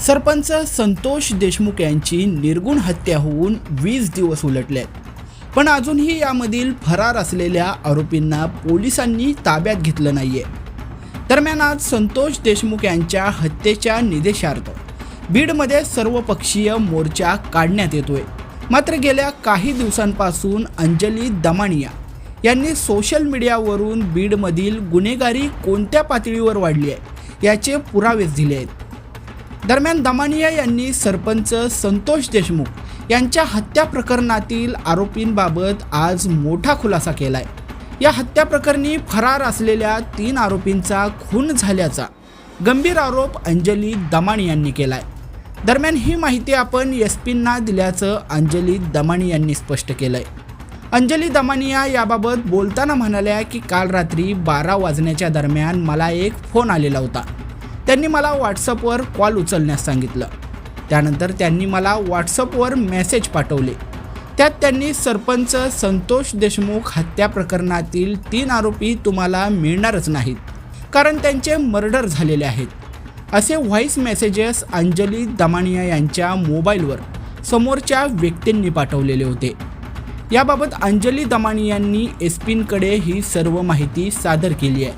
सरपंच संतोष देशमुख यांची निर्गुण हत्या होऊन वीस दिवस उलटले आहेत पण अजूनही यामधील फरार असलेल्या आरोपींना पोलिसांनी ताब्यात घेतलं नाहीये. दरम्यान आज संतोष देशमुख यांच्या हत्येच्या निदेशार्थ बीडमध्ये सर्वपक्षीय मोर्चा काढण्यात येतोय. मात्र गेल्या काही दिवसांपासून अंजली दमानिया यांनी सोशल मीडियावरून बीडमधील गुन्हेगारी कोणत्या पातळीवर वाढली आहे याचे पुरावेच दिले आहेत. दरम्यान दमानिया यांनी सरपंच संतोष देशमुख यांच्या हत्या प्रकरणातील आरोपींबाबत आज मोठा खुलासा केलाय. या हत्या प्रकरणी फरार असलेल्या तीन आरोपींचा खून झाल्याचा गंभीर आरोप अंजली दमाणी यांनी केलाय. दरम्यान ही माहिती आपण एस पींना दिल्याचं अंजली दमाणी यांनी स्पष्ट केलंय. अंजली दमानिया याबाबत बोलताना म्हणाल्या की काल रात्री बारा वाजण्याच्या दरम्यान मला एक फोन आलेला होता. त्यांनी मला व्हॉट्सअपवर कॉल उचलण्यास सांगितलं. त्यानंतर त्यांनी मला व्हॉट्सअपवर मेसेज पाठवले. त्यात त्यांनी सरपंच संतोष देशमुख हत्या प्रकरणातील तीन आरोपी तुम्हाला मिळणारच नाहीत कारण त्यांचे मर्डर झालेले आहेत. असे व्हॉईस मेसेजेस अंजली दमानिया यांच्या मोबाईलवर समोरच्या व्यक्तींनी पाठवलेले होते. याबाबत अंजली दमानियांनी एस पींकडे ही सर्व माहिती सादर केली आहे.